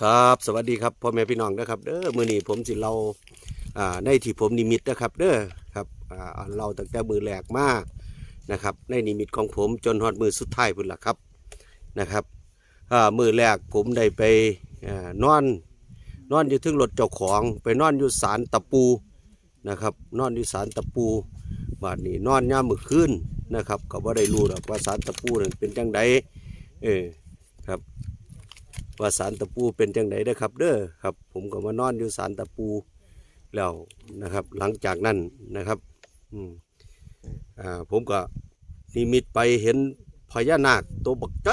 ครับสวัสดีครับพ่อแม่พี่น้องนะครับเด้อมือนี้ผมสิเราอ่าในที่ผมนิมิตนะครับเด้อครับอ่าเราตั้งแต่มือแรกมากนะครับ ในนิมิตของผมจนฮอดมือสุดท้ายพุ่นละครับนะครับอ่ามือแรกผมได้ไปอ่นอนนอนอยู่ทึ่งรถเจ้าของไปนอนอยู่ศาลตะปูนะครับ นอนอยู่ศาลตะปูบาดนี้นอนย่ามมื้อคืนนะครับก็บ่ได้รู้หรอกว่าศาลตะปูนั้นเป็นจังไดเออครับ ว่าสารตะปูเป็นจังไดเด้อครับเด้อครับ ผมก็มานอนอยู่สารตะปูแล้วนะครับ หลังจากนั้นนะครับอืมอ่าผมก็นิมิตไปเห็นพญานาคตัวบักใจ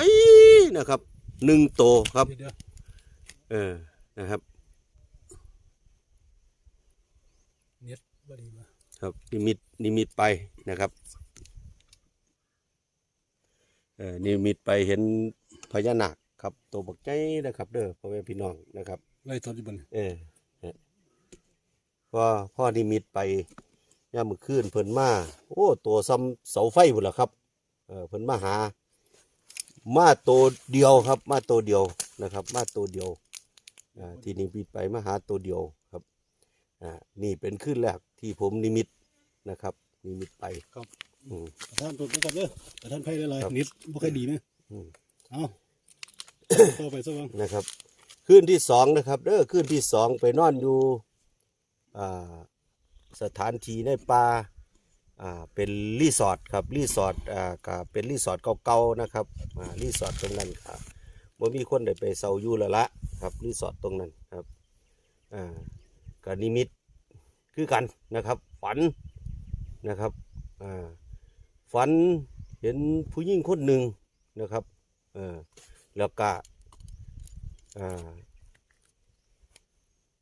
นะครับหนึ่งตัวครับเดี๋ยวเออนะครับๆเน็ตบ่ดีมาครับนิมิตนิมิตไปนะครับเออนิมิตไปเห็นพญานาค ครับตัวบักใจนะครับเด้อพ่อแม่พี่น้องนะครับไล่ทอดอยู่บนเออเออพอพ่อนิมิตไปย่ามมือคืนเพิ่นมาโอ้ตัวซ้ำเสาไฟบุ่นละครับเออเพิ่นมาหา มาตัวเดียวครับ มาตัวเดียวนะครับ มาตัวเดียวอ่าที่นิมิตไปมาหาตัวเดียวครับอ่านี่เป็นคืนแรกที่ผมนิมิตนะครับ นิมิตไปครับอืมประธานตัวประกันเด้อประธานไพ่ได้เลยครับเน็ตบ่ค่อยดีนะอืมเอา ต่อไปสว่างนะครับคืนที่สองนะครับเด้อคืนที่สองไปนอนอยู่สถานที่ในป่าเป็นรีสอร์ทครับรีสอร์ทก็เป็นรีสอร์ทเก่าๆนะครับรีสอร์ทตรงนั้นครับบ่มีคนได้ไปเซาอยู่แล้วละครับรีสอร์ทตรงนั้นครับอ่าก็นิมิตคือกันนะครับฝันนะครับฝันเห็นผู้หญิงคนหนึ่งนะครับ แล้วก็อ่า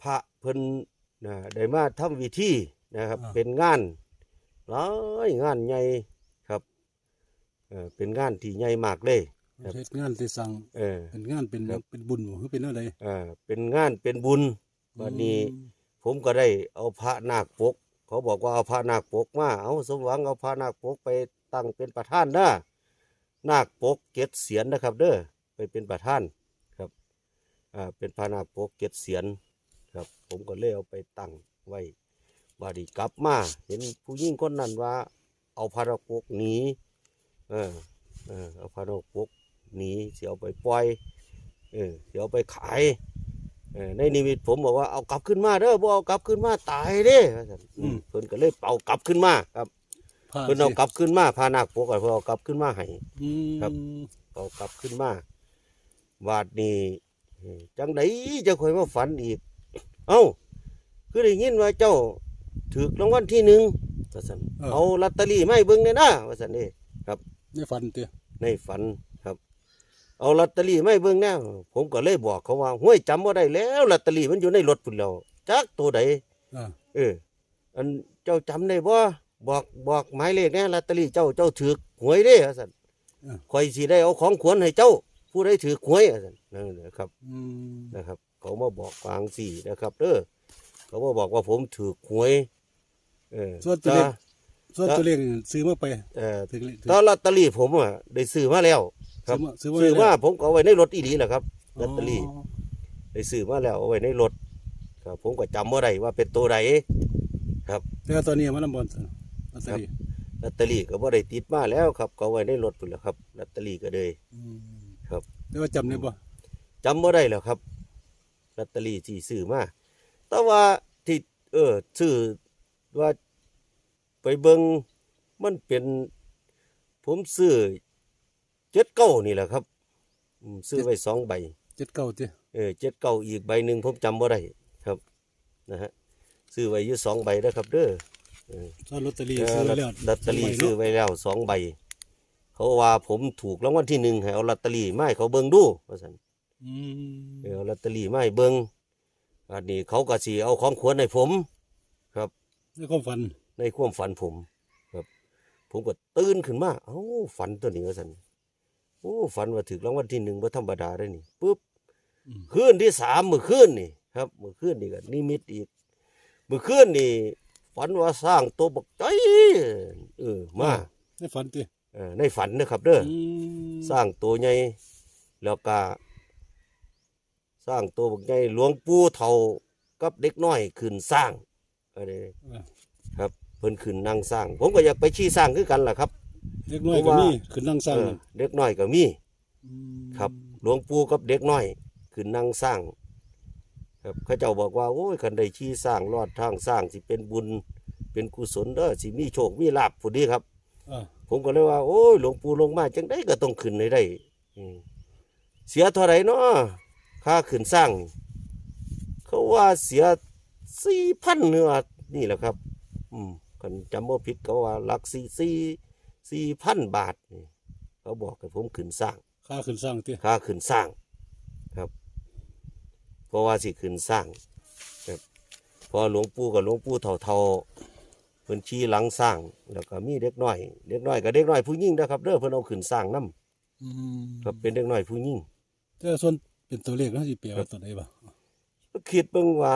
พระเพิ่นนะได้มาทำวิธีนะครับ เป็นงานหลายงานใหญ่ครับเออเป็นงานที่ใหญ่มากเลยครับเฮ็ดงานที่สั่งเออเป็นงานเป็นครับเป็นบุญบ่คือเป็นอะไรเออเป็นงานเป็นบุญวันนี้ผมก็ได้เอาพระนาคปก เขาบอกว่าเอาพระนาคปกมาเอาสมหวังเอาพระนาคปกไปตั้งเป็นประธานนะนาคปกเกศเสียนนะครับ เด้อ ไปเป็นประธานครับอ่าเป็นพระนาคปกเกศเสียนครับ ผมก็เลยเอาไปตั้งไว้บาดนีกลับมา เห็นผู้หญิงคนนั้นว่า เอาพระนาคปกหนีเออเออเอาพระนาคปกหนีเสียเอาไปปล่อยเออเสียเอาไปขายเออในนิมิตผมบอกว่าเอากลับขึ้นมาเด้อบ่เอากลับขึ้นมาตายเด้ว่าซั่นอืมเพิ่นก็เลยเป่ากลับขึ้นมาครับผ้าเพิ่นเอากลับขึ้นมาพานาคปกอะเพิ่นเอากลับขึ้นมาให้อืมครับเอากลับขึ้นมา บาดนี้เอ้ยจังไดจะค่อยมาฝันอีก เอ้า คือได้ยินว่าเจ้าถูกรางวัลที่หนึ่งว่าซั่นเอาลอตเตอรี่มาให้เบิ่งแน่นะว่าซั่นเด้ในฝันเตี้ยในฝันครับ เอาลอตเตอรี่ไม่เบิ่งแน่ผมก็เลยบอกเขาว่าห้วยจำว่าได้แล้วลอตเตอรี่มันอยู่ในรถพุ่นแล้วจักตัวใด อ่าเออ อันเจ้าจำได้บ่บอกบอกหมายเลขแน่ลอตเตอรี่เจ้าเจ้าถือหวยเด้ว่าซั่นข่อยสิได้เอาของขวัญให้เจ้า ผู้ใดถือหวยว่าซั่นนั่นแหละครับอืมนะครับ เขามาบอกฟางสี่นะครับเด้อเขามาบอกว่าผมถือหวยเออส่วนตัวเลขแต่ส่วนตัวเลขนี่ซื้อมาไปเออถึงเลขถึงแตอนลอตเตอรี่ผมอะได้ซื้อมาแล้ว ครับซื้อมาซื้อไว้มาแล้ว ผมก็เอาไว้ในรถอีหลีแหละครับลอตเตอรี่อ๋อได้ซื้อมาแล้วเอาไว้ในรถครับผมก็จำว่าได้ว่าเป็นตัวใดแต่ว่าตอนนี้มันลำบอนลอตเตอรี่ลอตเตอรี่ก็บ่ได้ติดมาแล้วครับ ก็เอาไว้ในรถพุ่นแหละครับลอตเตอรี่ก็เลยอืม ครับ แต่ว่าจำได้บ่จำว่าได้แล้วครับลอตเตอรี่ที่ซื้อมาแต่ว่าที่เออซื้อว่าไปเบิงมันเป็น ผมซื้อเจ็ดเก้านี่แหละครับอืมซื้อไว้สองใบ เจ็ดเก้าเตี้ยเออเจ็ดเก้าอีกใบหนึ่งผมจำว่าได้ครับนะฮะซื้อไว้อยู่สองใบนะครับเด้อส่วนลอตเตอรี่เออซื้อลอไว้แล้วลอตเตอรี่สงใบซื้อเนาะไว้แล้วสองใบ เขาว่าผมถูกรางวัลที่หนึ่งให้เอาลอตเตอรี่มาให้เขาเบิ่งดูว่าสันอืมเออเอาลอตเตอรี่มาให้เบิ่งอันนี้เขาก็สิเอาของขวัญให้ผมในความฝันในความฝันผม ครับ ผมก็ตื่นขึ้นมาเอ้าฝันตัวนี้ว่าสันโอ้ฝันว่าถูกรางวัลที่หนึ่งว่าธรรมดาได้นี่ปุ๊บอืมคืนที่สามมือคืนนี่ ครับมือคืนนี่ก็นิมิตอีกมือคืนนี่ฝันว่าสร้างตัวบักใจเออมาในฝันเตี้ย เออในฝันนะครับเด้อออืมสร้างตัวใหญ่แล้วก็สร้างตัวบักใหญ่หลวงปู่เฒ่ากับเด็กน้อยขึ้นสร้างอะไรเออครับเพิ่นขึ้นนั่งสร้าง ผมก็อยากไปชี้สร้างคือกันล่ะครับ เล็กน้อยเพก็ราะว่ามีขึ้นนั่งสร้างเออนั่นเด็กน้อยก็มีมครับ หลวงปู่กับเด็กน้อยขึ้นนั่งสร้าง ครับเขาเจ้าบอกว่าโอ้ยคันได้ชี้สร้างรอดทางสร้างสิเป็นบุญเป็นกุศลเด้อสิมีโชคมีลาภผู้ดีครับ เออ ผมก็เลยว่า โอ้ยหลวงปู่ลงมาจังได้ก็ต้องขึ้นให้ได้อืมเสียเท่าไหร่เนาะค่าขึ้นสร้างนี่เขาว่าเสียสี่พันเนื้อนี่แหละครับ อืมกันจำว่าผิดเขาว่าหลักสี่สี่สี่พันบาทนี่เขาบอกให้ผมขึ้นสร้าง ค่าขึ้นสร้างติค่าขึ้นสร้างครับ เพราะว่าสิขึ้นสร้างครับพอหลวงปู่กับหลวงปู่เท่าๆ เพิ่นชี้หลังสร้าง แล้วก็มีเด็กน้อย เด็กน้อยกับเด็กน้อยผู้หญิงนะครับเด้อเพิ่นเอาขึ้นสร้างนํอืมครับเป็นเด็กน้อยผู้หญิงแต่ส่วนเป็นตัวเลขเนาะสิแปลว่าตัวใดบ่ก็คิดเบิ่งว่า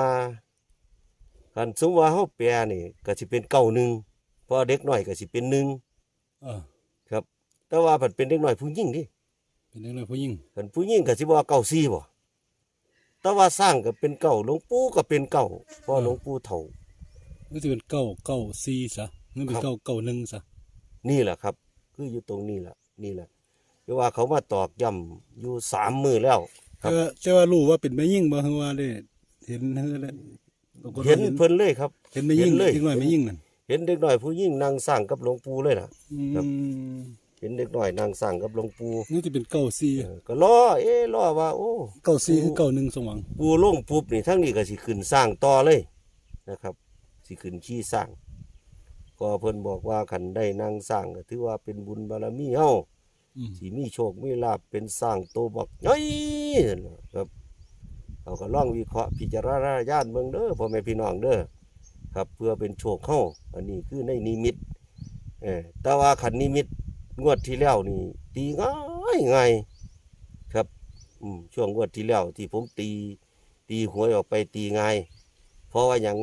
คันสมมุติว่าเฮาแปลนี่ก็สิเป็นเก้าหนึ่งเพอเด็กน้อยก็สิเป็นหนึ่งเออ ครับ แต่ว่าเพิ่นเป็นเด็กน้อยผู้หญิงดิเป็นเด็กน้อยผู้หญิงคันผู้หญิงก็สิบ่ว่าเก้าสี่บ่แต่ว่าสร้างก็เป็นเก้าหลวงปู่ก็เป็นเก้าเพราะหลวงปู่เฒ่า มันสิเป็นเก้าเก้าสี่ซะมันเป็นครับเก้าเก้าหนึ่งซะนี่แหละครับ คืออยู่ตรงนี้แหละนี่แหละเพราะว่าเขามาตอกย้ำอยู่สามมือแล้วครับแต่ว่าแต่ว่ารู้ว่าเป็นแม่ยิ่งบ่คือว่าได้เห็นเฮือแล้วปรากฏว่าเห็นเพิ่นเลยครับ เห็นแม่ยิ่งเห็นเลยเด็กน้อยแม่ยิ่งนั่นเห็นเด็กน้อยผู้หญิงนั่งสร้างกับหลวงปู่เลยนะอืครับมเห็นเด็กน้อยนั่งสร้างกับหลวงปู่นี่จะเป็นเก้าสี่เออก็รอเอ๊ะรอว่า โอ้เก้าสี่คือเก้าหนึ่งสมหวังปู่ลงปุ๊บนี่ทั้งนี้ก็สิขึ้นสร้างต่อเลยนะครับ สิขึ้นชี้สร้าง ก็เพิ่นบอกว่าคันได้นั่งสร้างก็ถือว่าเป็นบุญบารมีเฮาอืม สิมีโชคมีลาภเป็นสร้างโตบักใหญ่นั่นล่ะครับเอาก็ล่องวิเคราะห์พิจารณาญาณเบิ่งเด้อพ่อแม่พี่น้องเด้อครับเพื่อเป็นโชคเฮาอันนี้คือในนิมิตเออแต่ว่าขันนิมิตงวดที่แล้วนี่ตีง่ายง่ายครับอืมช่วงงวดที่แล้วที่ผมตี ตีหวยออกไปตีง่าย เพราะว่าหยัง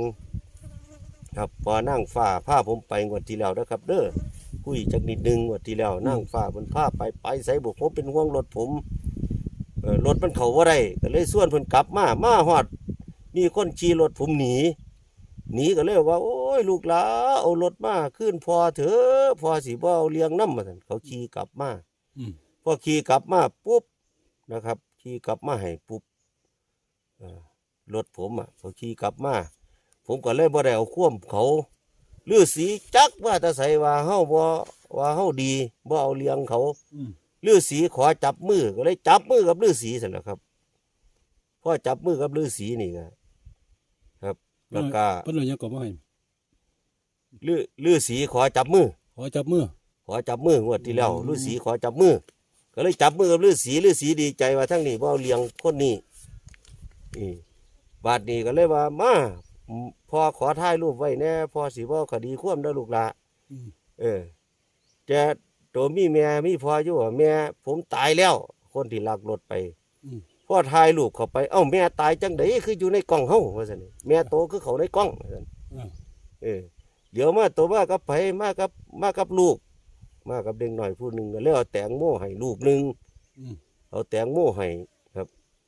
ครับพอนั่งฟ้าผ้าผมไปงวดที่แล้วนะครับ เด้อคุยจักนิดนึงว่าที่แล้วนั่งฟ้าบนผ้าไปไปใส่บุกผมเป็นห่วงรถผมเออรถมันเขาว่าไรก็เลยส่วนเพิ่นกลับมามาฮอด มีคนขี่รถผมหนีหนีก็เลยว่า โอ้ยลูกหลาเอารถมาขึ้นพอเถอะพอสิบ่เอาเลี้ยงน้ำมาสั่นเขาขี่กลับมาอืมพอขี่กลับมาปุ๊บนะครับขี่กลับมาให้ปุ๊บเอ่อรถผมอะเขาขี่กลับมา ผมก็เลยบ่ได้เอาควมเขาลือสีจักว่าแตะใส่ว่าเฮาบ่ว่าเฮาดีบ่เอาเลี้ยงเขาอืม ลือสีขอจับมือก็เลยจับมือกับลือสีสั่นแหละครับพอจับมือกับลือสีนี่ก็ครับแล้วก็เพิ่นเอาหยังก็บ่ให้ลือลือสีขอจับมือ ขอจับมือ ขอจับมืองวดที่แล้วอืม ฤาษีขอจับมือ ก็เลยจับมือกับฤาษีฤาษีดีใจว่าทั้งนี้ว่าเอาเลี้ยงคนนี้นี่บาดนี้ก็เลยว่ามา พอขอถ่ายรูปไว้แน่พอสิว่าคดีควมได้อลูกละอืม เออแต่ตัวมีแม่มีพออยู่ว่าแม่ผมตายแล้ว คนที่ลักรถไปอืม พ่อถ่ายรูปเข้าไปเอ้าแม่ตายจังไดคืออยู่ในกล้องเฮาว่าซั่นนี่แม่โตคือเขาในกล้องว่าซั่น อ่าเออเดี๋ยวมาตัวมากับไผมากับมากับลูก มากับเด็กหน่อยผู้หนึ่งก็เลยเอาแตงโมให้ลูกหนึ่งอืมเอาแตงโมให้ครับ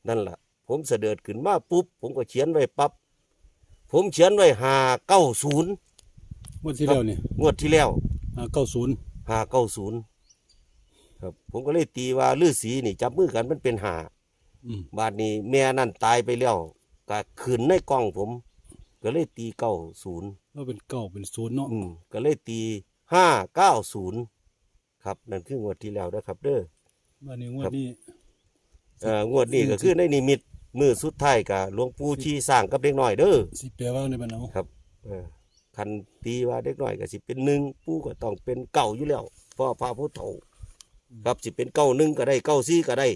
นั่นล่ะ ผมเสด็จขึ้นมาปุ๊บ ผมก็เขียนไว้ปับ๊บ ผมเขียนไว้หาเก้าศูนย์งวดที่แล้วนี่งวดที่แล้วอ่าเก้าศูนย์หาเก้าศูนย์ครับ ผมก็เลยตีว่าลือสีนี่ จับมือกันมันเป็นหาอืมบาดนี้แม่นั่นตายไปแล้วก็ขึ้นในกล้องผม ก็เลยตีเก้าศูนย์เราเป็นเก้าเป็นศูนย์เนาะอืมก็เลยตีห้าเก้าศูนย์ครับ นั่นคืองวดที่แล้วนะครับ เด้อบัดนี้งวดนี้เอ่องวดนี้ก็คือในนิมิต มือสุดท้ายกับหลวงปู่ชี้สร้างกับเด็กน้อยเด้อสิแปลว่าในบ้านเอาครับเออคันตีว่าเด็กน้อยก็สิเป็นหนึ่งปู่ก็ต้องเป็นเก่าอยู่แล้วเพราะพระพุทธเฒ่าครับสิเป็นเก้าหนึ่งก็ได้เก้าสี่ก็ได้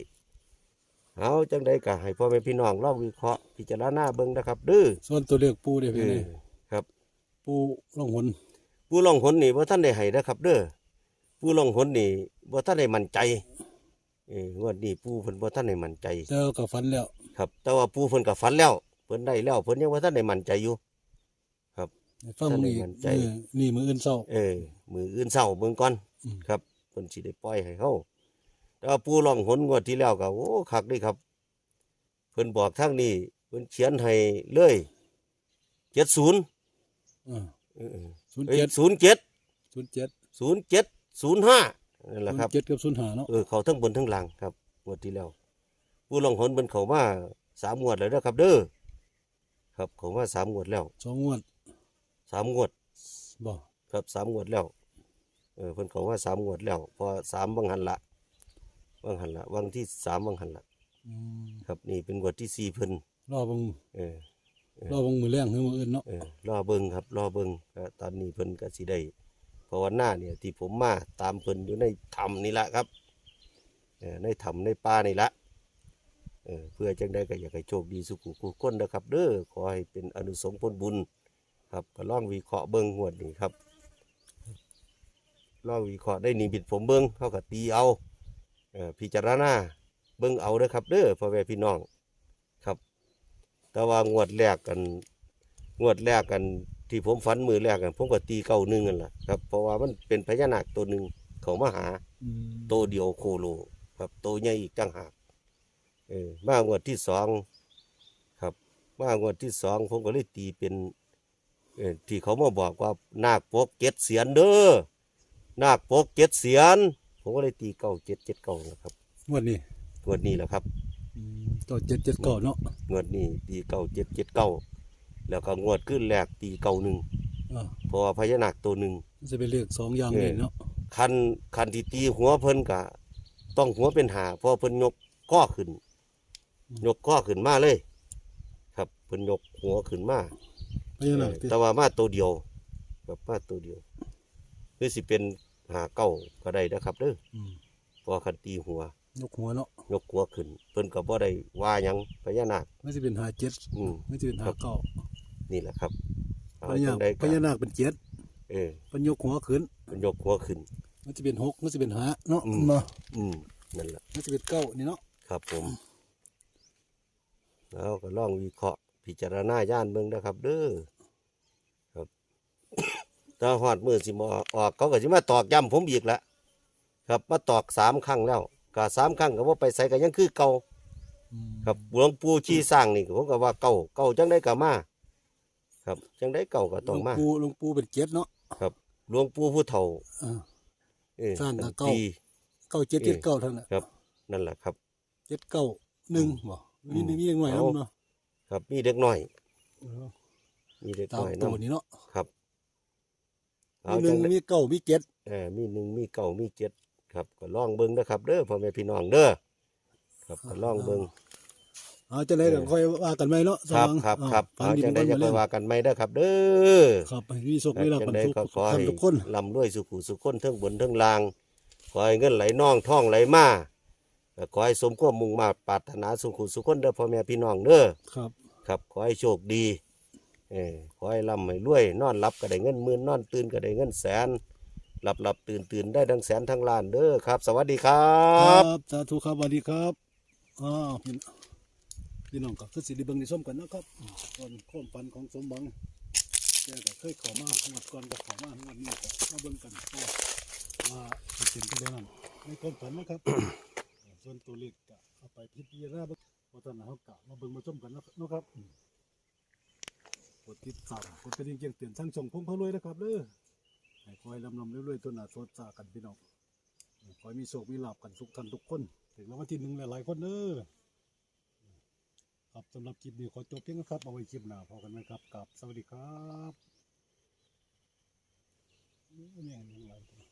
เอาจังได้ก็ให้พ่อแม่พี่น้องลองวิเคราะห์พิจารณาเบิ่งนะครับเด้อส่วนตัวเลขปูได้เอเพิ่นอนี่ครับปูล่องหนผู้ล่องหนนี่บ่ท่านได้ให้นะครับ เด้อผู้ล่องหนนี่บ่ท่านได้มั่นใจ เอองวดนี้ผู้เพิ่นบ่ท่านได้มั่นใจแต่ว่าก็ฝันแล้วครับ แต่ว่าผู้เพิ่นก็ฝันแล้วเพิ่นได้แล้วเพิ่นยังบ่ท่านได้มั่นใจอยู่ ฟังท่านได้นี่มั่นใจ มื้อนี่มื้ออื่นเช้า เออ มืออื่นเศร้าเบิ่งก่อนอืม ครับเพิ่นสิได้ปล่อยให้เฮาแต่ว่าผู้ล่องหนงวดที่แล้วก็โอ้คักเด้ครับ เพิ่นบอกทางนี้เพิ่นเขียนให้เลยเจ็ดศูนย์อ่าเออศูนย์เอ้ยเจ็ดศูนย์เจ็ดศู นย์เจ็ดศูนย์เจ็ดศูนย์ห้านั่นแหละครับเจ็ดกับศูนย์หาเนาะเออเขาทั้งบนทั้งล่างครับงวดที่แล้ว ผู้ลงหนเป็นเขามาสามงวดแล้วนะครับ เด้อครับเขามาสามงวดแล้วสองงวดสามงวดบ่ครับสามงวดแล้ว เออเพิ่นเขาว่าสามงวดแล้ว พอสามบังหันละบังหันละวังที่สามบังหันละอืมครับนี่เป็นงวดที่สี่เพิ่นรอเบังเออรอเบังมือแรงหรือมืออื่นเนาะเออรอเบิ่งครับ รอเบิ่งก็ตอนนี้เพิ่นก็สิได้ เพราวันหน้าเนี่ยที่ผมมาตามเพิ่นอยู่ในถ้ำนี่ละครับในถ้ำในป่านี่ละเเพื่อจังได้ก็อยากให้โชคดีสุขุขุคนนะครับเด้อขอให้เป็นอนุสงผลบุญครับก็ล่องวิเคราะห์เบิ่งงวดนี้ครับล่องวิเคราะห์ได้นิมิตผมเบิ่งเขาก็ตีเอาเอพิจารณาเบิ่งเอาเด้อครับเด้อพ่อแม่พี่น้องครับ แต่ว่างวดแรกกันงวดแรกกัน ที่ผมฝันมือแรกกันผมก็ตีเก้าหนึ่งกันล่ะครับ เพราะว่ามันเป็นพญานาคตัวหนึ่งเขามาหาอืมโตวเดียวโคโล ครับโตวใหญ่อีกจังหากเออมางวดที่สองครับมางวดที่สองผมก็เลยตีเป็นเออที่เขามาบอกว่านาคปกเจ็ดเสียนเด้อนาคปกเจ็ดเสียน ผมก็เลยตีเก้าเจ็ดเจ็ดเก้านะครับงวดนี้งวดนี้แหละครับอืมต่อเจ็ดเจ็ดเก้าเนาะงวดนี้ตีเก้าเจ็ดเจ็ดเก้า แล้วก็งวดขึ้นแรกตีเก้าหนึ่งอ่าเพราะว่าพญานาคตัวหนึ่ง มันจะเป็นเลขสองอย่างเออ เลยเนาะคันคันที่ตีหัวเพิ่นกะ ต้องหัวเป็นหาเพราะเพิ่นยกข้อขึ้น ยกข้อขึ้นมาเลย ครับเพิ่นยกหัวขึ้นมาพญานาคเออที่แต่ว่ามาตัวเดียวครับมาตัวเดียวคือสิเป็นหาเก้าก็ได้นะครับเด้ออืมเพอคันตีหัว ยกหัวเนาะยกหัวขึ้น เพิ่นก็บ่ได้ว่าหยังพญานาคไม่จะเป็นหาเจ็ดอืมไม่จะเป็นหาเก้า นี่แหละครับเอาพญาจังใดพก็ญานาคเป็นเจ็ดเออเป็นยกหัวขึ้นเพิ่นยกหัวขึ้น มันจะเป็นหกมันจะเป็นหาเนาะอืมมาอืมนั่นแหละ มันจะเป็นเก้านี่เนาะครับผม แล้วก็ลองวิเคราะห์พิจารณาย่านเบิ่งนะครับ เด้อครับ ถ้าฮอดมือสิมาออกเขาก็สิมาตอกย้ำผมอีกละครับมาตอกสามครั้งแล้วก็สามครั้งก็ว่าไปใส่ก็ยังคือเก่าอืมครับหลวงปู่ชี้สร้างนี่ผมก็ว่าเก่าเก่าจังได้ก็มา ครับ จังได้เก่าก็ต้องหลวมางปู่หลวงปู่เป็นเจ็ดเนาะ ครับหลวงปู่ผู้เฒ่าอ่าเออสร้างก็เก่าปีเก้าเจ็ดเจ็ดเก้าเท่านั้นครับนั่นแหละครับ เจ็ดเก้าหนึ่งบ่มีหนึ่งมีหนึ่งหน่วยเอา เนาะครับมีเด็กน้อย เออมีเด็กตามน้อยตัวนํนี้เนาะครับมีหนึ่งจัใดมีเก้ามีเจ็ดเออมีหนึ่งมีเก่ามีเจ็ดครับ ก็ลองเบิ้งนะครับ เด้อพ่อแม่พี่น้องเด้อครับก็ลองเบิ้ง เอาจะได้ก็ค่อยว่ากันไหมเนาะสครับว่างครับอ่าครับฟังเอาดีจังได้ๆจะไปเรื่องว่ากันไหมเด้อครับ เด้อครับให้มีโชคครับมีลาภจักังนได้ทุกก็ขอท่านให้ทุกคนลำด้วยสุขุสุขคนเทั้งบนเทั้งล่างขอให้เงินไหลน่องท่องไหลมาแล้วขอให้สมความมุ่งมาตรปรารถนาสุขุสุขคนเด้อพ่อแม่พี่น้องเด้อครับ ครับขอให้โชคดีเออขอให้ร่ำให้รวย นอนหลับก็ได้เงินหมื่นนอนตื่นก็ได้เงินแสนหลับหลับตื่นตื่นได้ทั้งแสนทั้งล้านเด้อครับ สวัสดีครัครับบสาธุครับสวัสดีครับอ้าว พี่น้องก็คือสิริเบิงในส้มกันนะครับก่อนข้อมันของสมบังแกก็เคยข้ามาหมดก่อนก็ข้ามางวดนี้ก็มาเบิ่งกันว่าว่าสิเป็นไปได้นั่นในความฝันนะครับ ส่วนตัวเลขก็เอาไปพิจารณาเพราะตอนนั้นเขากะมาเบิ่งมาชมกันนะนะครับกดติดตามกดกระดิ่งแจ้งเตือนทั้งช่งพงพะรวยนะครับเด้อให้คอยลำลำเรื่อยๆตัวหน้าโซดซากันพี่น้องขอให้มีโชคมีลาบกันทุกท่านทุกคน ถึงรางวัลที่หนึ่งหลายๆคนเด้อ สำหรับคลิปนี้ขอจบเพียงนะครับ เอาไว้คลิปหน้าพอกันไหมครับกับ สวัสดีครับแม่งหลายตัว